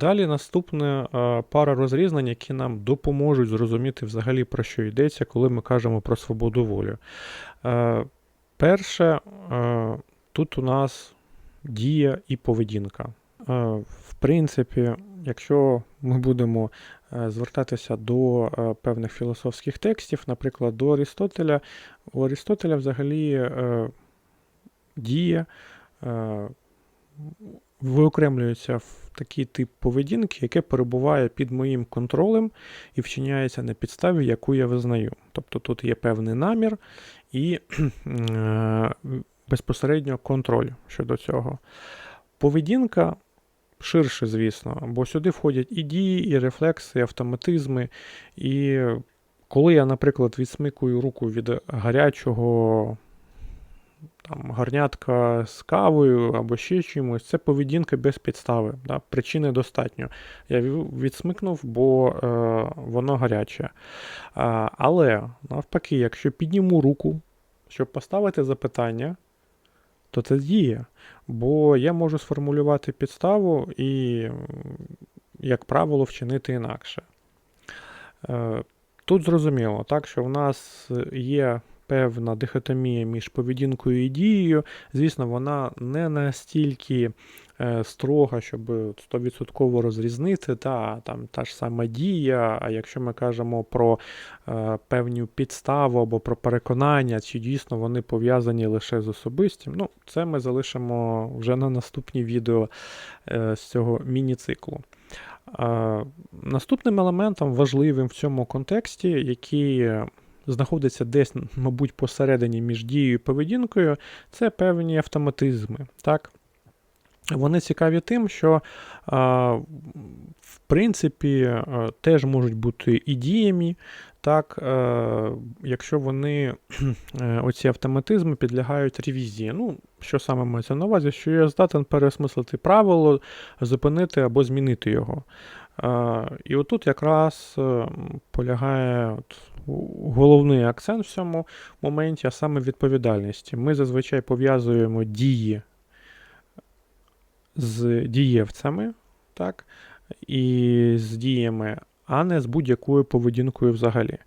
Далі наступна пара розрізнень, які нам допоможуть зрозуміти взагалі про що йдеться, коли ми кажемо про свободу волі. Е, Перше, е, тут у нас дія і поведінка. Е, В принципі, якщо ми будемо звертатися до певних філософських текстів, наприклад, до Арістотеля, у Арістотеля взагалі дія виокремлюється в такий тип поведінки, яке перебуває під моїм контролем і вчиняється на підставі, яку я визнаю. Тобто тут є певний намір і е, безпосередньо контроль щодо цього. Поведінка ширше, звісно, бо сюди входять і дії, і рефлекси, і автоматизми. І коли я, наприклад, відсмикую руку від гарячого там, гарнятка з кавою або ще чимось, це поведінка без підстави. Да? Причини достатньо. Я відсмикнув, бо е, воно гаряче. А, але навпаки, якщо підніму руку, щоб поставити запитання, то це дія. Бо я можу сформулювати підставу і, як правило, вчинити інакше. Е, Тут зрозуміло, так, що в нас є певна дихотомія між поведінкою і дією. Звісно, вона не настільки е, строга, щоб 100% розрізнити, та, там, та ж сама дія, а якщо ми кажемо про е, певну підставу або про переконання, чи дійсно вони пов'язані лише з особистим, ну, це ми залишимо вже на наступні відео е, з цього міні-циклу. Е, Наступним елементом важливим в цьому контексті, який знаходиться десь, мабуть, посередині між дією і поведінкою, це певні автоматизми. Так? Вони цікаві тим, що в принципі теж можуть бути і діями, так, якщо вони е, оці автоматизми підлягають ревізії. Ну, що саме мається на увазі, що я здатен переосмислити правило, зупинити або змінити його. І отут якраз е, полягає от головний акцент в цьому моменті, а саме відповідальності. Ми зазвичай пов'язуємо дії з дієвцями, так, і з діями, а не з будь-якою поведінкою взагалі.